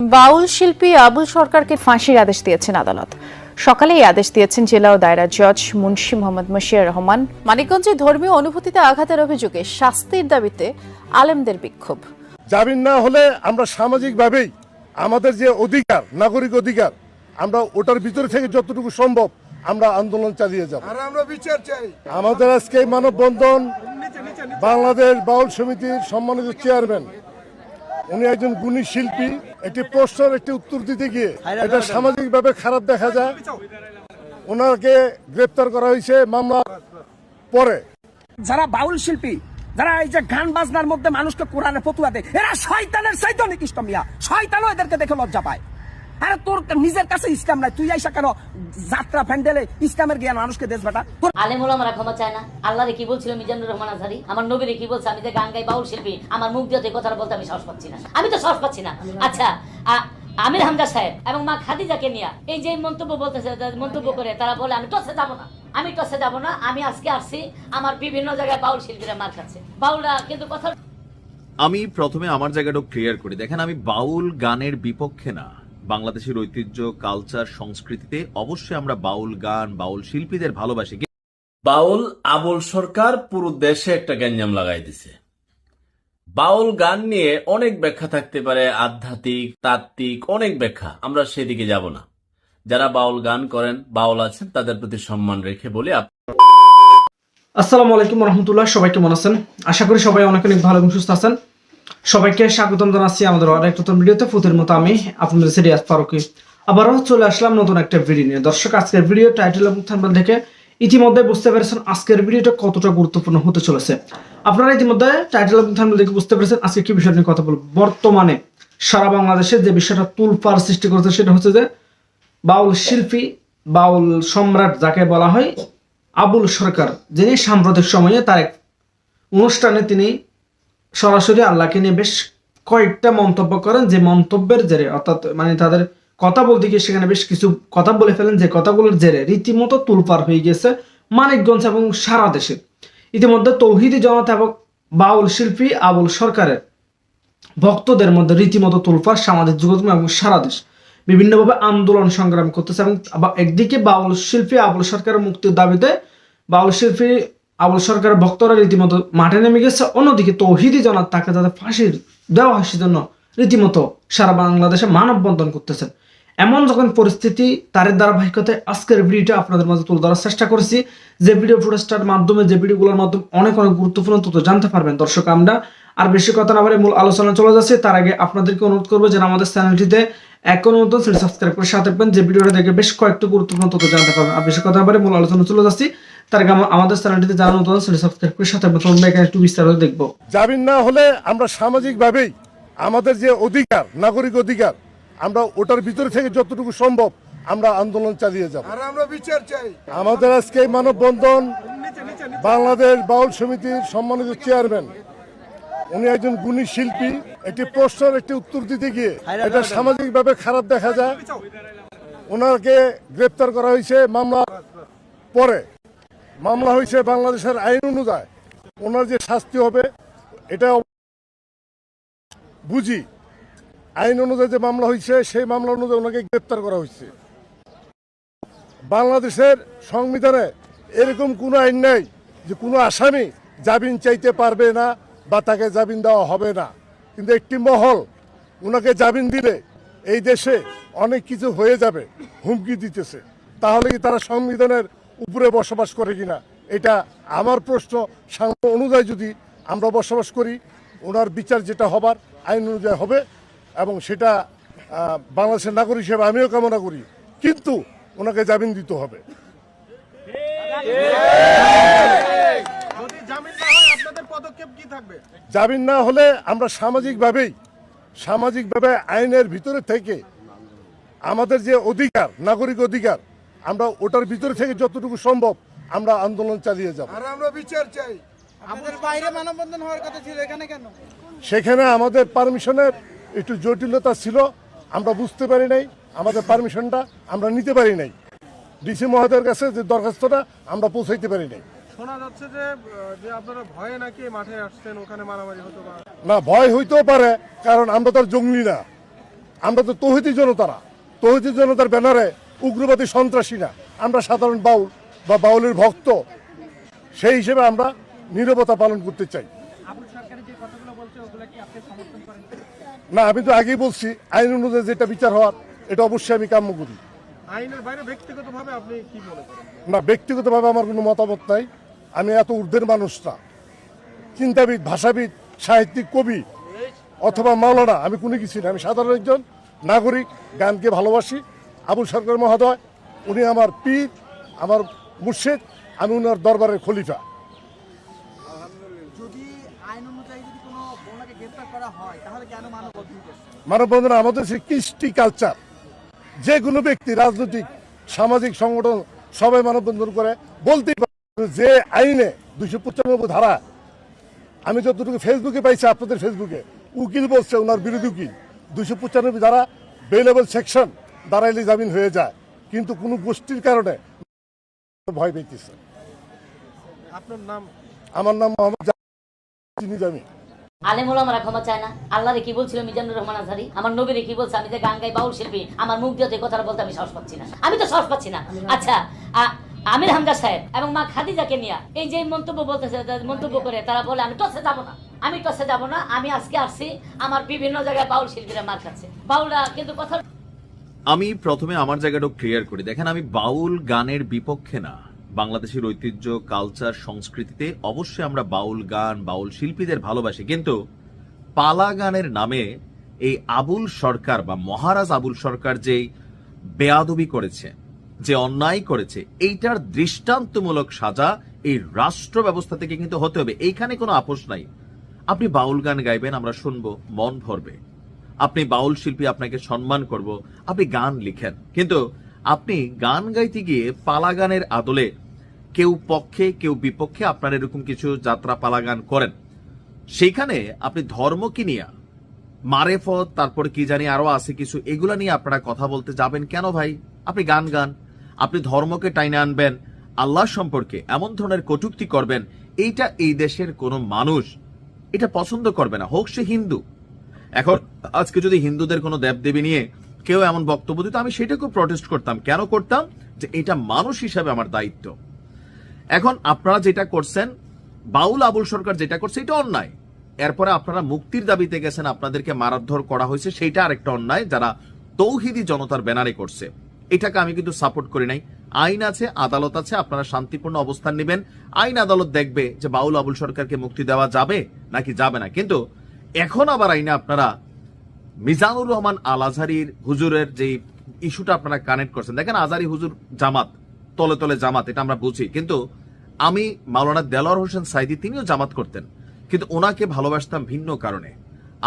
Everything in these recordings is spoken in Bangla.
বাউল শিল্পী আবুল সরকারকে ফাঁসির আদেশ দিয়েছেন আদালত। সকালে এই আদেশ দিয়েছেন জেলা ও দায়রা জজ মুন্সি মোহাম্মদ মশিয়ার রহমান। মানিকগঞ্জে ধর্মীয় অনুভূতিতে আঘাতের অভিযোগে শাস্তির দাবিতে আলেমদের বিক্ষোভ। জামিন না হলে আমরা সামাজিকভাবেই আমাদের যে অধিকার নাগরিক অধিকার আমরা ওটার ভিতরে থেকে যতটুকু সম্ভব আমরা আন্দোলন চালিয়ে যাব। আমরা বিচার চাই। আমাদের আজকে মানববন্ধন বাংলাদেশ বাউল সমিতির সম্মানিত চেয়ারম্যান উনি একজন গুণী শিল্পী, একটি প্রশ্নের একটি উত্তর দিতে গিয়ে এটা সামাজিকভাবে খারাপ দেখা যায়। ওনাকে গ্রেপ্তার করা হয়েছে মামলা পরে। যারা বাউল শিল্পী, যারা এই যে গান বাজনার মধ্যে মানুষকে কোরআনে ফতুয়া দেয়, এরা শয়তানের চাইতে নিকৃষ্ট মিয়া। শয়তানও এদেরকে দেখে লজ্জা পায়। আরে তোর নিজের কাছে ইসলাম নাই। তুই আইসা কেন যাত্রা প্যান্ডেলে ইসলামের জ্ঞান মানুষকে দেশ বেটা? আলেমুল আমরা ক্ষমা চায় না। আল্লাহরে কি বলছিল মিজানুর রহমান আজহারি? আমার নবীরে কি বলছে? আমি যে গান গাই বাউল শিল্পী আমার মুখ দিয়ে কথাটা বলতে আমি সাহস পাচ্ছি না। আমি তো সাহস পাচ্ছি না। আচ্ছা আমির হামজা সাহেব এবং মা খাদিজাকে নিয়ে এই যে মন্তব্য বলতেছে মন্তব্য করে তারা বলে আমি টসে যাব না। আমি টসে যাব না। আমি আজকে আসছি আমার বিভিন্ন জায়গায় বাউল শিল্পীরা মার খাচ্ছে। বাউলরা কিন্তু কথা আমি প্রথমে আমার জায়গাটা ক্লিয়ার করি। দেখেন আমি বাউল গানের বিপক্ষে না। বাংলাদেশের ঐতিহ্য কালচার সংস্কৃতিতে অবশ্যই আমরা বাউল গান বাউল শিল্পীদের ভালোবাসি। বাউল আবুল সরকার পুরো দেশে একটা গ্যাঞ্জাম লাগাই দিছে। বাউল গান নিয়ে অনেক ব্যাখ্যা থাকতে পারে আধ্যাত্মিক তাত্ত্বিক অনেক ব্যাখ্যা। আমরা সেদিকে যাব না। যারা বাউল গান করেন বাউল আছেন তাদের প্রতি সম্মান রেখে বলে আসসালামু আলাইকুম রহমতুল্লাহ সবাই কেমন আছেন? আশা করি সবাই অনেক অনেক ভালো এবং সুস্থ আছেন। সবাইকে স্বাগতম জানাচ্ছি আমাদের আরেক নতুন ভিডিওতে। ফুতের মতো আমি আপনাদের সিরিয়াস ফারুকি। আবারও চলে আসলাম নতুন একটা ভিডিও নিয়ে। দর্শক, আজকের ভিডিও টাইটেল এবং থাম্বনেল দেখে ইতিমধ্যে বুঝতে পেরেছেন আজকের ভিডিওটা কতটা গুরুত্বপূর্ণ হতে চলেছে। আপনারা ইতিমধ্যে টাইটেল এবং থাম্বনেল দেখে বুঝতে পেরেছেন আজকে কি বিষয় নিয়ে কথা বলব। বর্তমানে সারা বাংলাদেশে যে বিষয়টা তুলপার সৃষ্টি করেছে সেটা হচ্ছে যে বাউল শিল্পী, বাউল সম্রাট যাকে বলা হয় আবুল সরকার, যিনি সাম্প্রতিক সময়ে তার এক অনুষ্ঠানে তিনি সরাসরি আল্লাহকে নিয়ে বেশ কয়েকটা মন্তব্য করেন। যে মন্তব্যের জেরে, অর্থাৎ মানে তাদের কথা বলতে গিয়ে সেখানে বেশ কিছু কথা বলে ফেলেন। যে কথাগুলোর জেরে রীতিমতো তুলপার হয়ে গেছে মানিকগঞ্জ এবং সারা দেশে। ইতিমধ্যে তৌহিদি জনতা এবং বাউল শিল্পী আবুল সরকারের ভক্তদের মধ্যে রীতিমতো তুলফার সামাজিক যোগাযোগ এবং সারা দেশ। বিভিন্নভাবে আন্দোলন সংগ্রাম করতেছে এবং একদিকে বাউল শিল্পী আবুল সরকারের মুক্তির দাবিতে বাউল শিল্পী আবুল সরকারের ভক্তরা রীতিমতো মাঠে নেমে গেছে। অন্যদিকে তৌহিদি জনাত তাকে যাতে ফাঁসির দেওয়া হয় সেজন্য রীতিমতো সারা বাংলাদেশে মানববন্ধন করতেছেন। এমন যখন পরিস্থিতি তার ধারাবাহিকতায় আজকের ভিডিওটা আপনাদের মাঝে তুলে ধরার চেষ্টা করেছি। যে ভিডিও ফুটেজটার মাধ্যমে, যে ভিডিওগুলোর মাধ্যমে অনেক অনেক গুরুত্বপূর্ণ তথ্য জানতে পারবেন। দর্শক, আমরা আর বেশি কথা না বলে মূল আলোচনা চলে যাচ্ছে। তার আগে আপনাদেরকে অনুরোধ করব যেন আমাদের চ্যানেলটিতে এখন নতুন সেটি সাবস্ক্রাইব করে সাথে থাকবেন। যে ভিডিওটা দেখে বেশ কয়েকটি গুরুত্বপূর্ণ তথ্য জানতে পারবেন। আর বেশি কথা না বলে মূল আলোচনা চলে যাচ্ছি। তার আগে আমাদের চ্যানেলটিতে যারা নতুন সেটি সাবস্ক্রাইব করে সাথে থাকবেন। তোমরা এখানে একটু বিস্তারিত দেখব। জামিন না হলে আমরা সামাজিকভাবেই আমাদের যে অধিকার নাগরিক অধিকার আমরা ওটার ভিতরে থেকে যতটুকু সম্ভব আমরা আন্দোলন চালিয়ে যাব। আর আমরা বিচার চাই। আমাদের আজকে মানববন্ধন বাংলাদেশ বাউল সমিতির সম্মানিত চেয়ারম্যান উনি একজন গুণী শিল্পী, একটি প্রশ্নের একটি উত্তর দিতে গিয়ে এটা সামাজিকভাবে খারাপ দেখা যায়। ওনাকে গ্রেপ্তার করা হয়েছে মামলা পরে। মামলা হয়েছে বাংলাদেশের আইন অনুযায়ী। ওনার যে শাস্তি হবে, এটা বুঝি। আইন অনুযায়ী যে মামলা হয়েছে, সেই মামলা অনুযায়ী ওনাকে গ্রেপ্তার করা হয়েছে। বাংলাদেশের সংবিধানে এরকম কোনো আইন নেই যে কোনো আসামি জামিন চাইতে পারবে না বা তাকে জামিন দেওয়া হবে না। কিন্তু একটি মহল ওনাকে জামিন দিলে এই দেশে অনেক কিছু হয়ে যাবে, হুমকি দিতেছে। তাহলে কি তারা সংবিধানের উপরে বসবাস করে কিনা? এটা আমার প্রশ্ন। সাংবিধান অনুযায়ী যদি আমরা বসবাস করি ওনার বিচার যেটা হবার, আইন অনুযায়ী হবে এবং সেটা বাংলাদেশের নাগরিক হিসেবে আমিও কামনা করি। কিন্তু ওনাকে জামিন দিতে হবে। পদক্ষেপ কি থাকবে? জামিন না হলে আমরা সামাজিকভাবেই সামাজিকভাবে আইনের ভিতরে থেকে আমাদের যে অধিকার নাগরিক অধিকার আমরা ওটার ভিতরে থেকে যতটুকু সম্ভব আমরা আন্দোলন চালিয়ে যাব। আর আমরা বিচার চাই। আপনাদের বাইরে মানববন্ধন হওয়ার কথা ছিল এখানে কেন? সেখানে আমাদের পারমিশনের একটু জটিলতা ছিল আমরা বুঝতে পারি নাই আমাদের পারমিশনটা আমরা নিতে পারি নাই। ডিসি মহোদয়ের কাছে যে দরখাস্তটা আমরা পৌঁছাইতে পারি নাই। শোনা যাচ্ছে যে যে আপনারা ভয়ে নাকি মাঠে আসছেন ওখানে মারামারি হতো না ভয় হইতেও পারে কারণ আমরা তো জঙ্গলি না। আমরা তো তহিদি জনতারা। তহিদি জনতার ব্যানারে উগ্রবাদী সন্ত্রাসী না। আমরা সাধারণ বাউল বা বাউলের ভক্ত। সেই হিসেবে আমরা নীরবতা পালন করতে চাই। না আমি তো আগেই বলছি আইন অনুযায়ী যেটা বিচার হওয়ার এটা অবশ্যই আমি কাম্য করি। আইনের বাইরে ব্যক্তিগতভাবে আপনি কি মনে করেন? না ব্যক্তিগতভাবে আমার কোনো মতামত নাই। আমি এত ঊর্ধ্বের মানুষ না। চিন্তাবিদ ভাষাবিদ সাহিত্যিক কবি অথবা মাওলানা আমি কোনো কিছু না। আমি সাধারণ একজন নাগরিক গানকে ভালোবাসি। আবুল সরকার মহোদয় উনি আমার পীর আমার মুর্শেদ আমি উনার দরবারের খলিফা। মানববন্ধন আমাদের সেই কৃষ্টি কালচার যে কোনো ব্যক্তি রাজনৈতিক সামাজিক সংগঠন সবাই মানববন্ধন করে বলতেই যে আইনে দুইশো পঁচানব্বই ধারা আমি যতটুকু ফেসবুকে পাইছি আপনাদের ফেসবুকে উকিল বলছে ওনার বিরোধী উকিল দুইশো পঁচানব্বই ধারা বেলেবল সেকশন দাঁড়াইলে জামিন হয়ে যায়। কিন্তু কোনো গোষ্ঠীর কারণে ভয় পেয়েছে আপনার নাম? আমার নাম মোহাম্মদ জামিন। জামি আলেম ওলামারা ক্ষমা চায় না। আল্লাহরে কি বলছিল মিজানুর রহমান আজহারি? আমার নবীরে কি বলছে? আমি যে গান গাই বাউল শিল্পী আমার মুখ দিয়ে কথাটা বলতে আমি সাহস পাচ্ছি না। আমি তো সাহস পাচ্ছি না। আচ্ছা আমির হামজা সাহেব এবং মা খাদিজাকে নিয়ে এই যে মন্তব্য বলতেছে মন্তব্য করে তারা বলে, আমি টসে যাব না। আমি টসে যাব না। আমি আজকে আসছি আমার বিভিন্ন জায়গায় বাউল শিল্পীরা মার খাচ্ছে। বাউলরা কিন্তু কথা আমি প্রথমে আমার জায়গাটা ক্লিয়ার করি। দেখেন, আমি বাউল গানের বিপক্ষে না। বাংলাদেশের ঐতিহ্য কালচার সংস্কৃতিতে অবশ্যই আমরা বাউল গান, বাউল শিল্পীদের ভালোবাসি। কিন্তু পালা গানের নামে এই আবুল সরকার বা মহারাজ আবুল সরকার যে বেয়াদবি করেছে যে অন্যায় করেছে, এইটার দৃষ্টান্তমূলক সাজা এই রাষ্ট্র ব্যবস্থা থেকে কিন্তু হতে হবে। এইখানে কোনো আপোষ নাই। আপনি বাউল গান গাইবেন, আমরা শুনব, মন ভরবে। আপনি বাউল শিল্পী, আপনাকে সম্মান করব, আপনি গান লিখেন। কিন্তু আপনি গান গাইতে গিয়ে পালা গানের আদলে কেউ পক্ষে, কেউ বিপক্ষে আপনার এরকম কিছু যাত্রা পালা গান করেন। সেইখানে আপনি ধর্ম কি নিয়ে, মারেফত, তারপর কি জানি আরও আছে কিছু, এগুলা নিয়ে আপনারা কথা বলতে যাবেন কেন ভাই? আপনি গান গান। আপনি ধর্মকে টাইনে আনবেন, আল্লাহ সম্পর্কে এমন ধরনের কটুক্তি করবেন, এইটা এই দেশের কোনো মানুষ, এটা পছন্দ করবে না, হোক সে হিন্দু। এখন আজকে যদি হিন্দুদের কোনো দেবদেবী নিয়ে কেউ এমন বক্তব্য দিত, আমি সেটাকেও প্রটেস্ট করতাম। কেন করতাম? যে এটা মানুষ হিসাবে আমার দায়িত্ব। এখন আপনারা যেটা করছেন, বাউল আবুল সরকার যেটা করছে, এটা অন্যায়। এরপরে আপনারা মুক্তির দাবিতে গেছেন, আপনাদেরকে মারাধর করা হয়েছে সেইটা আরেকটা অন্যায় যারা তৌহিদি জনতার ব্যানারে করছে। এটাকে আমি কিন্তু সাপোর্ট করি নাই। আইন আছে, আদালত আছে, আপনারা শান্তিপূর্ণ অবস্থান নেবেন। আইন আদালত দেখবে যে বাউল আবুল সরকারকে মুক্তি দেওয়া যাবে নাকি যাবে না। কিন্তু এখন আবার আইনে আপনারা মিজানুর রহমান আল আজহারির হুজুরের যে ইস্যুটা আপনারা কানেক্ট করছেন, দেখেন আজারি হুজুর জামাত, তলে তলে জামাত, এটা আমরা বুঝি। কিন্তু আমি মাওলানা দেলোয়ার হোসেন সাইদি, তিনিও জামাত করতেন। কিন্তু ওনাকে ভালোবাসতাম ভিন্ন কারণে।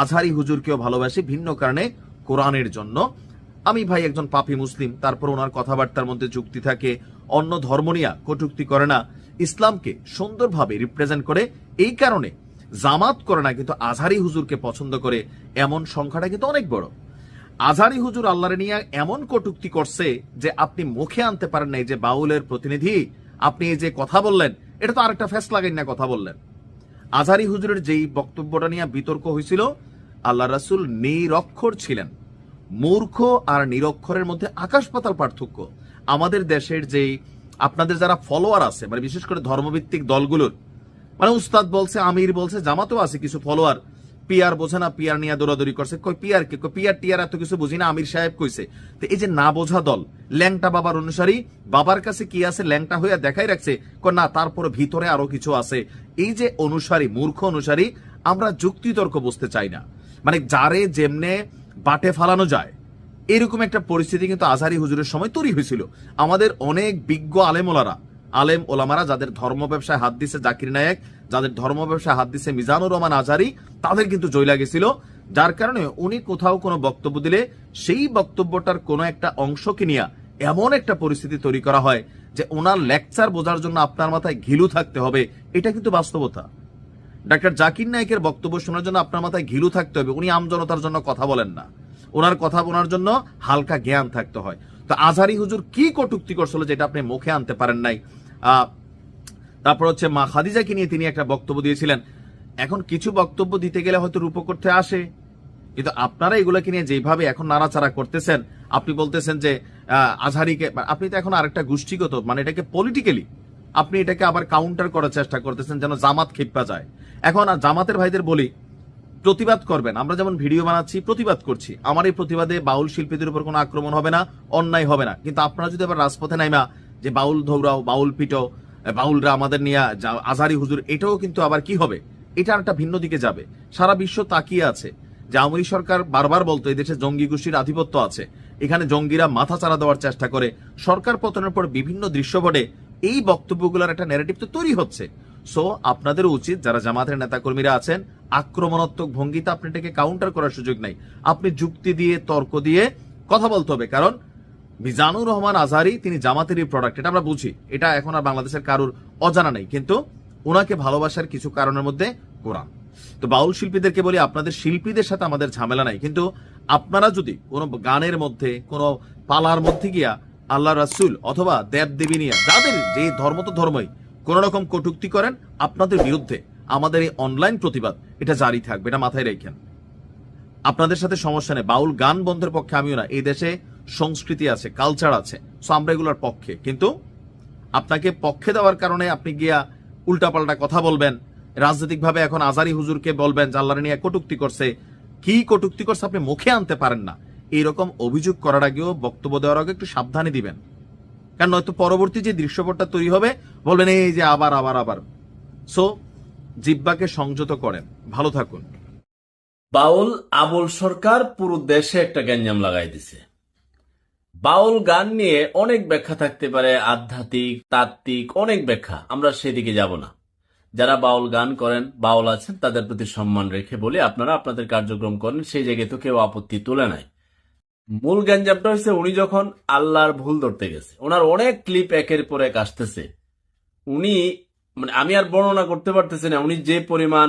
আজহারি হুজুরকেও ভালোবাসি ভিন্ন কারণে কোরআনের জন্য। আমি ভাই একজন পাপী মুসলিম, তারপর ওনার কথাবার্তার মধ্যে যুক্তি থাকে, অন্য ধর্ম নিয়ে কটুক্তি করে না। ইসলামকে সুন্দরভাবে রিপ্রেজেন্ট করে, এই কারণে জামাত করে না, কিন্তু আজহারি হুজুরকে পছন্দ করে, এমন সংখ্যাটা কিন্তু অনেক বড়। আজহারি হুজুর আল্লাহরে নিয়ে এমন কটুক্তি করছে যে আপনি মুখে আনতে পারেন নাই যে বাউলের প্রতিনিধি, আপনি এই যে কথা বললেন, এটা তো আরেকটা ফেস লাগাই না কথা বললেন। আজহারি হুজুরের যেই বক্তব্যটা নিয়ে বিতর্ক হয়েছিল, আল্লাহ রাসুল নিরক্ষর ছিলেন। মূর্খ আর নিরক্ষরের মধ্যে আকাশ পাতাল পার্থক্য। আমাদের দেশের যেই, আপনাদের যারা ফলোয়ার আছে মানে বিশেষ করে ধর্মভিত্তিক দলগুলোর মানে উস্তাদ বলছে, আমির বলছে, জামাতও আছে কিছু ফলোয়ার পিয়ার বোঝে না পিয়ার নিয়ে দৌড়াদৌড়ি করছে। কই পিয়ার কে? পিয়ার টিয়ার এত কিছু বুঝি না, আমির সাহেব কইছে। তো এই যে না বোঝা দল, ল্যাংটা বাবার অনুসারী, বাবার কাছে কি আছে, ল্যাংটা হইয়া দেখাই রাখছে না, তারপরে ভিতরে আরও কিছু আছে। এই যে অনুসারী, মূর্খ অনুসারী, আমরা যুক্তিতর্ক বুঝতে চাই না। মানে যারে যেমনে বাটে ফালানো যায়। এরকম একটা পরিস্থিতি কিন্তু আজহারি হুজুরের সময় তৈরি হয়েছিল। আমাদের অনেক বিজ্ঞ আলেমোলারা আলেম ওলামারা যাদের ধর্ম ব্যবসায় হাত দিছে জাকির নায়েক, যাদের ধর্ম ব্যবসায় হাত দিছে মিজানুর রহমান আজহারি, তাদের কিন্তু জয় লাগেছিল। যার কারণে উনি কোথাও কোনো বক্তব্য দিলে সেই বক্তব্যটার কোনো একটা অংশকে নিয়ে এমন একটা পরিস্থিতি তৈরি করা হয় যে ওনার লেকচার বোঝার জন্য আপনার মাথায় ঘিলু থাকতে হবে। এটা কিন্তু বাস্তবতা। ডাক্তার জাকির নায়কের বক্তব্য শোনার জন্য আপনার মাথায় ঘিলু থাকতে হবে। উনি আমজনতার জন্য কথা বলেন না। ওনার কথা বলার জন্য হালকা জ্ঞান থাকতে হয়। তো আজহারি হুজুর কি কটুক্তি করছিল যেটা আপনি মুখে আনতে পারেন নাই? তারপর হচ্ছে মা খাদিজাকে নিয়ে তিনি একটা বক্তব্য দিয়েছিলেন। এখন কিছু বক্তব্য দিতে গেলে হয়তো রূপকর্থে আসে। কিন্তু আপনারা এগুলোকে নিয়ে যেভাবে এখন নাড়াচাড়া করতেছেন, আপনি বলতেছেন যে আজহারিকে আপনি তো এখন আরেকটা গোষ্ঠীগত মানে এটাকে পলিটিক্যালি আপনি এটাকে আবার কাউন্টার করার চেষ্টা করতেছেন যেন জামাত খেপা যায়। এখন আর জামাতের ভাইদের বলি, প্রতিবাদ করবেন। আমরা যেমন ভিডিও বানাচ্ছি, প্রতিবাদ করছি। আমার এই প্রতিবাদে বাউল শিল্পীদের উপর কোনো আক্রমণ হবে না, অন্যায় হবে না। কিন্তু আপনারা যদি আবার রাজপথে নাইমা, যে বাউল ধৌরাও, বাউল পিটো বাউলরা আমাদের নিয়ে আজহারি হুজুর, এটাও কিন্তু আবার কি হবে? এটা একটা ভিন্ন দিকে যাবে। সারা বিশ্ব তাকিয়ে আছে যে আওয়ামী সরকার বারবার বলতো, এই দেশে জঙ্গি গোষ্ঠীর আধিপত্য আছে। এখানে জঙ্গিরা মাথা চারা দেওয়ার চেষ্টা করে। সরকার পতনের পর বিভিন্ন দৃশ্যপটে এই বক্তব্যগুলোর একটা ন্যারেটিভ তো তৈরি হচ্ছে। সো আপনাদের উচিত, যারা জামাতের নেতাকর্মীরা আছেন, আক্রমণাত্মক ভঙ্গিতে আপনি এটাকে কাউন্টার করার সুযোগ নাই। আপনি যুক্তি দিয়ে, তর্ক দিয়ে কথা বলতে হবে। কারণ, মিজানুর রহমান আজহারি তিনি জামাতেরই প্রোডাক্ট এটা আমরা বুঝি। এটা এখন আর বাংলাদেশের কারুর অজানা নেই। কিন্তু ওনাকে ভালোবাসার কিছু কারণের মধ্যে কোরআন। তো বাউল শিল্পীদেরকে বলি, আপনাদের শিল্পীদের সাথে আমাদের ঝামেলা নাই। কিন্তু, আপনারা যদি কোনো গানের মধ্যে, কোনো পালার মধ্যে গিয়া, আল্লাহ রাসুল অথবা দেব দেবী নিয়ে, যাদের যে ধর্ম তো ধর্মই কোন রকম কটুক্তি করেন আপনাদের বিরুদ্ধে। আমাদের এই অনলাইন প্রতিবাদ, এটা জারি থাকবে, এটা মাথায় রেখেন। আপনাদের সাথে সমস্যা নেই, বাউল গান বন্ধের পক্ষে আমিও না, এই দেশে সংস্কৃতি আছে কালচার আছে সো আমরা এগুলোর পক্ষে। কিন্তু আপনাকে পক্ষে দেওয়ার কারণে আপনি গিয়া উল্টাপাল্টা কথা বলবেন, রাজনৈতিকভাবে এখন আজারি হুজুরকে বলবেন যে আল্লাহর নিয়ে কটুক্তি করছে, কি কটুক্তি করছে আপনি মুখে আনতে পারেন না। এইরকম অভিযোগ করার আগেও বক্তব্য দেওয়ার আগে একটু সাবধানে দিবেন। কারণ নয়তো পরবর্তী যে দৃশ্যপটটা তৈরি হবে, বলবেন এই যে আবার আবার আবার। সো জিব্বাকে সংযত করেন। ভালো থাকুন। বাউল, আবুল সরকার পুরো দেশে একটা গ্যাঞ্জাম লাগাই দিছে। বাউল গান নিয়ে অনেক ব্যাখ্যা থাকতে পারে, আধ্যাত্মিক, তাত্ত্বিক, অনেক ব্যাখ্যা। আমরা সেদিকে যাব না। যারা বাউল গান করেন, বাউল আছেন, তাদের প্রতি সম্মান রেখে বলে, আপনারা আপনাদের কার্যক্রম করেন, সেই জায়গায় তো কেউ আপত্তি তুলে নাই। মূল গ্যাঞ্জামটা হচ্ছে উনি যখন আল্লাহর ভুল ধরতে গেছে। ওনার অনেক ক্লিপ একের পর এক আসতেছে। উনি মানে আমি আর বর্ণনা করতে পারতেছি না, উনি যে পরিমাণ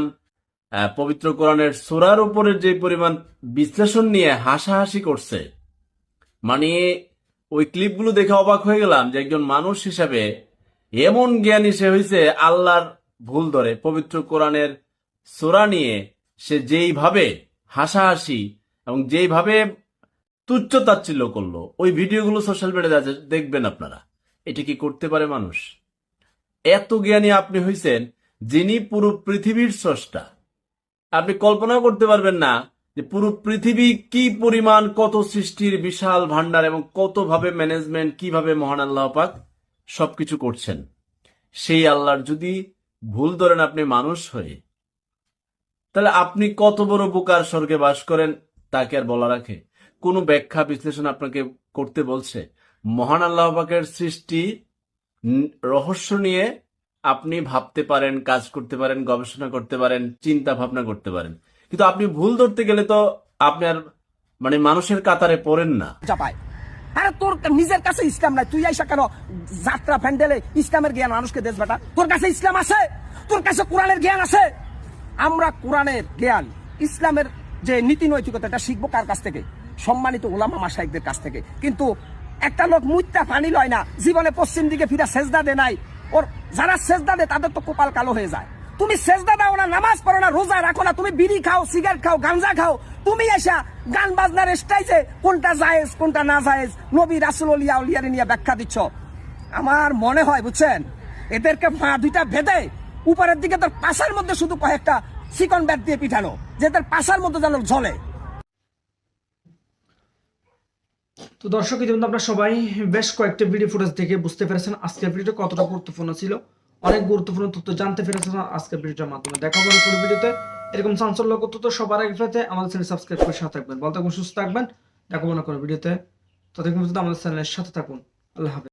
পবিত্র কোরআনের সোরার উপরের যে পরিমাণ বিশ্লেষণ নিয়ে হাসাহাসি করছে মানে ওই ক্লিপগুলো দেখে অবাক হয়ে গেলাম যে একজন মানুষ হিসাবে এমন জ্ঞানী সে হয়েছে আল্লাহর ভুল ধরে, পবিত্র কোরআনের সোরা নিয়ে সে যেইভাবে হাসাহাসি এবং যেইভাবে তুচ্ছ তাচ্ছিল্য করল। ওই ভিডিওগুলো সোশ্যাল মিডিয়াতে দেখবেন আপনারা। এটা কি করতে পারে মানুষ? এত জ্ঞানী আপনি হইছেন, যিনি পুরো পৃথিবীর স্রষ্টা। আপনি কল্পনা করতে পারবেন না যে পুরো পৃথিবী কি পরিমাণ, কত সৃষ্টির বিশাল ভান্ডার এবং কত ভাবে ম্যানেজমেন্ট কীভাবে মহান আল্লাহ পাক সবকিছু করছেন। সেই আল্লাহর যদি ভুল ধরেন আপনি মানুষ হয়ে, তাহলে আপনি কত বড় বোকার স্বর্গে বাস করেন, তাকে আর বলা রাখে। কোনো ব্যাখ্যা বিশ্লেষণ আপনাকে করতে বলছে। মহান আল্লাহ সৃষ্টি রহস্য নিয়ে আপনি ভাবতে পারেন, কাজ করতে পারেন, গবেষণা করতে পারেন, চিন্তা ভাবনা করতে পারেন। কিন্তু আপনি ভুল ধরতে গেলে তো আপনি আর মানে মানুষের কাতারে পড়েন না। চাপায়। আরে তোর নিজের কাছে ইসলাম নাই। তুই আইসা কেন যাত্রা প্যান্ডেলে ইসলামের জ্ঞান মানুষকে দেশ বেটা? তোর কাছে ইসলাম আছে? তোর কাছে কোরআনের জ্ঞান আছে? আমরা কোরআনের জ্ঞান, ইসলামের যে নীতি নৈতিকতা এটা শিখব কার কাছ থেকে? সম্মানিত ওলামা মাসাইকদের কাছ থেকে। কিন্তু একটা লোক মুইতা পানি লয় না, জীবনে পশ্চিম দিকে ফিরা সেজদা দে নাই। ওর যারা সেজদা দেয়, তাদের তো কপাল কালো হয়ে যায়। তুমি সেজদা দাও না, নামাজ পড়ো না, রোজা রাখো না, তুমি বিড়ি খাও, সিগারেট খাও, গাঞ্জা খাও। তুমি এসা গান বাজনার স্টাইজে কোনটা জায়েজ, কোনটা না জায়েজ, নবী রাসুল অলিয়া উলিয়ারে নিয়ে ব্যাখ্যা দিচ্ছ। আমার মনে হয়, বুঝছেন, এদেরকে পা দুইটা ভেদে উপরের দিকে তোর পাশার মধ্যে শুধু কয়েকটা চিকন ব্যাট দিয়ে পিঠানো যে তার পাশার মধ্যে যেন ঝলে। তো দর্শক ইতিমধ্যে আপনারা সবাই বেশ কয়েকটা ভিডিও ফুটেজ দেখে বুঝতে পেরেছেন আজকের ভিডিওটা কতটা গুরুত্বপূর্ণ ছিল। অনেক গুরুত্বপূর্ণ তথ্য জানতে পেরেছেন আজকের ভিডিওটার মাধ্যমে। দেখা হবে পুরো ভিডিওতে এরকম চাঞ্চল্যকর তথ্য সবার আগে পেতে আমাদের চ্যানেল সাবস্ক্রাইব করে সাথে থাকবেন। ভালো থাকুন সুস্থ থাকবেন। দেখা মনে করো ভিডিওতে ততক্ষণ পর্যন্ত আমাদের চ্যানেলের সাথে থাকুন। আল্লাহ হাফেজ।